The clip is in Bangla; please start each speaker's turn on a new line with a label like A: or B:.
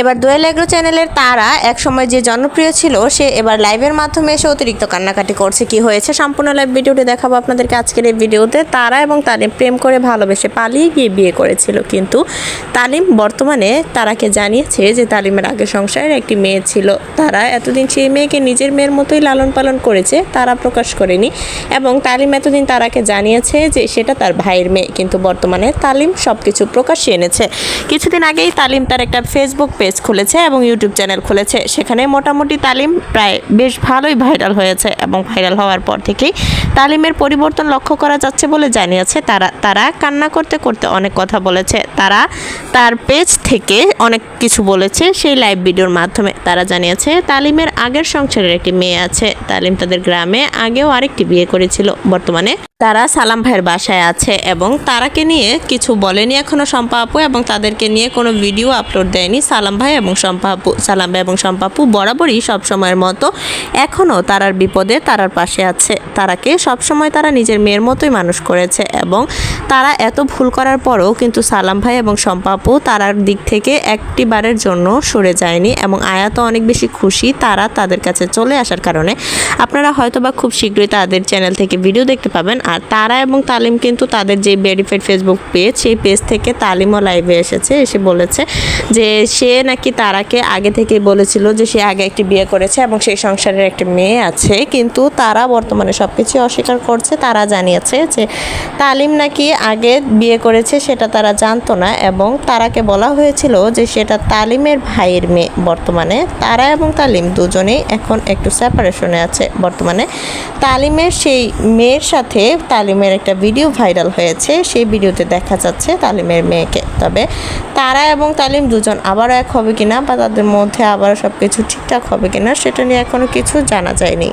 A: এবার দোয়েল এগ্রো চ্যানেলের তারা একসময় যে জনপ্রিয় ছিল, সে এবার লাইভের মাধ্যমে এসে অতিরিক্ত কান্নাকাটি করছে। কি হয়েছে? সম্পূর্ণ লাইভ ভিডিওটি দেখাবো আপনাদেরকে আজকের এই ভিডিওতে। তারা এবং তালিম প্রেম করে ভালোবেসে পালিয়ে গিয়ে বিয়ে করেছিল, কিন্তু তালিম বর্তমানে তারাকে জানিয়েছে যে তালিমের আগে সংসারের একটি মেয়ে ছিল। তারা এতদিন সেই মেয়েকে নিজের মেয়ের মতোই লালন পালন করেছে, তারা প্রকাশ করেনি এবং তালিম এতদিন তারাকে জানিয়েছে যে সেটা তার ভাইয়ের মেয়ে, কিন্তু বর্তমানে তালিম সব কিছু প্রকাশ্যে এনেছে। কিছুদিন আগেই তালিম তার একটা ফেসবুক পেজ খুলেছে এবং ইউটিউব চ্যানেল খুলেছে। সেখানে মোটামুটি তালিম প্রায় বেশ ভালোই ভাইরাল হয়েছে এবং ভাইরাল হওয়ার পর থেকেই তালিমের পরিবর্তন লক্ষ্য করা যাচ্ছে বলে জানিয়েছে। তারা তারা কান্না করতে করতে অনেক কথা বলেছে। তারা তার পেজ থেকে অনেক কিছু বলেছে। সেই লাইভ ভিডিওর মাধ্যমে তারা জানিয়েছে, তালিমের আগের সংসারের একটি মেয়ে আছে। তালিম তাদের গ্রামে আগেও আরেকটি বিয়ে করেছিল। বর্তমানে তারা সালাম ভাইয়ের বাসায় আছে এবং তারাকে নিয়ে কিছু বলেনি এখনও শম্পা আপু এবং তাদেরকে নিয়ে কোনো ভিডিও আপলোড দেয়নি। সালাম ভাই এবং শম্পা আপু, সালাম ভাই এবং শম্পা আপু বরাবরই সব সময়ের মতো এখনও তারার বিপদে তারার পাশে আছে। তারাকে সবসময় তারা নিজের মেয়ের মতোই মানুষ করেছে এবং তারা এত ভুল করার পরও কিন্তু সালাম ভাই এবং শম্পা আপু তারার দিক থেকে একটি বারের জন্য সরে যায়নি এবং আয়াত অনেক বেশি খুশি তারা তাদের কাছে চলে আসার কারণে। আপনারা হয়তোবা খুব শীঘ্রই তাদের চ্যানেল থেকে ভিডিও দেখতে পাবেন। আর তারা এবং তালিম কিন্তু তাদের যে ভেরিফাইড ফেসবুক পেজ সেই পেজ থেকে তালিমও লাইভে এসেছে। এসে বলেছে যে সে নাকি তারাকে আগে থেকেই বলেছিল যে সে আগে একটি বিয়ে করেছে এবং সেই সংসারের একটি মেয়ে আছে। কিন্তু তারা বর্তমানে সব কিছু অস্বীকার করছে। তারা জানিয়েছে যে তালিম নাকি আগে বিয়ে করেছে সেটা তারা জানতো না এবং তারাকে বলা হয়েছিল যে সেটা তালিমের ভাইয়ের মেয়ে বর্তমানে। তারা এবং তালিম দুজনেই এখন একটু সেপারেশনে আছে। বর্তমানে তালিমের সেই মেয়ের সাথে তালিমের একটা ভিডিও ভাইরাল হয়েছে। সেই ভিডিওতে দেখা যাচ্ছে তালিমের মেয়েকে। তবে তারা এবং তালিম দুজন আবারও এক হবে কিনা বা তাদের মধ্যে আবার সব কিছু ঠিকঠাক হবে কিনা, সেটা নিয়ে এখনও কিছু জানা যায়নি।